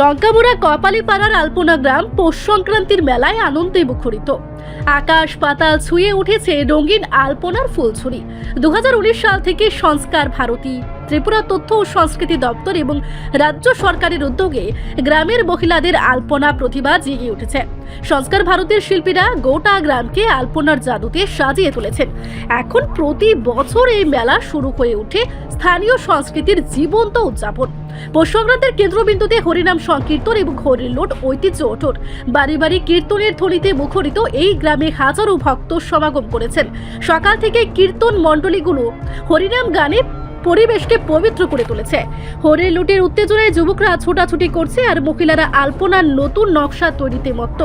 লঙ্কামুড়া কপালিপাড়ার আলপনা গ্রাম পৌষ সংক্রান্তির মেলায় আনন্দে মুখরিত। আকাশ পাতাল ছুঁয়ে উঠেছে রঙিন আলপনার ফুলছড়ি দু হাজার উনিশ সাল থেকে সংস্কার ভারতী। ত্রিপুরা তথ্য ও সংস্কৃতি দপ্তর এবং রাজ্য সরকারের উদ্যোগে গ্রামের মহিলাদের আলপনা প্রতিভা জেগে উঠেছে। সংস্কার ভারতের শিল্পীরা গোটা গ্রামকে আলপনার জাদুতে সাজিয়ে তুলেছেন। এখন প্রতি বছর এই মেলা শুরু হয়ে উঠে স্থানীয় সংস্কৃতির জীবন্ত উদযাপন। পৌষ কেন্দ্রবিন্দুতে হরিনাম সংকীর্তন এবং হরিলোট ঐতিহ্য অটুট বাড়ি বাড়ি কীর্তনের ধ্বনিতে মুখরিত এই গ্রামে হাজারো ভক্ত সমাগম করেছেন। সকাল থেকে কীর্তন মণ্ডলীগুলো হরিনাম গানে পরিবেশকে পবিত্র করে তুলেছে। হরে লুটের উত্তেজনায় যুবকরা ছোটাছুটি করছে আর মহিলারা আলপনার নতুন নকশা তৈরিতে মত্ত।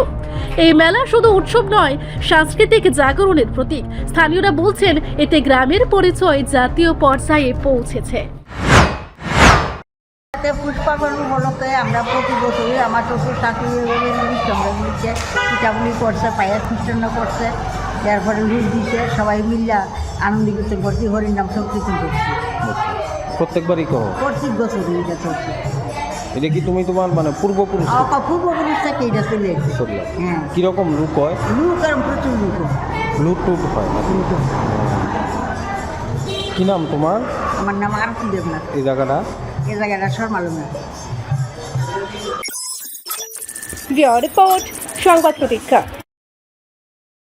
এই মেলা শুধু উৎসব নয়, সাংস্কৃতিক জাগরণের প্রতীক। স্থানীয়রা বলছেন, এতে গ্রামের পরিচয় জাতীয় পর্যায়ে পৌঁছেছে। পুষ্পাবন উপলক্ষে আমরা প্রতি বছরই আমার শ্বশুর শাশুড়ি আমরা মিলছে পিঠাপুলি করছে, পায়েস খ্রিস্টান্ন করছে তারপরে লুট দিচ্ছে, সবাই মিল্লা আনন্দ কীর্তন করছি হরিনাম সংকীর্তন করছি। প্রত্যেকবারই করো প্রত্যেক বছরই এটা চলছে এটা কি তুমি তোমার মানে পূর্বপুরুষ পূর্বপুরুষ থেকে এটা চলে এসেছে। চলে হ্যাঁ। কীরকম লুক হয়? লুক আর প্রচুর লুক লুট টুট হয়? কি নাম তোমার? আমার নাম আরতি দেবনাথ। এই জায়গাটা? এ জায়গাটা শর্মালুনা রিপোর্ট সংবাদ প্রতীক্ষা।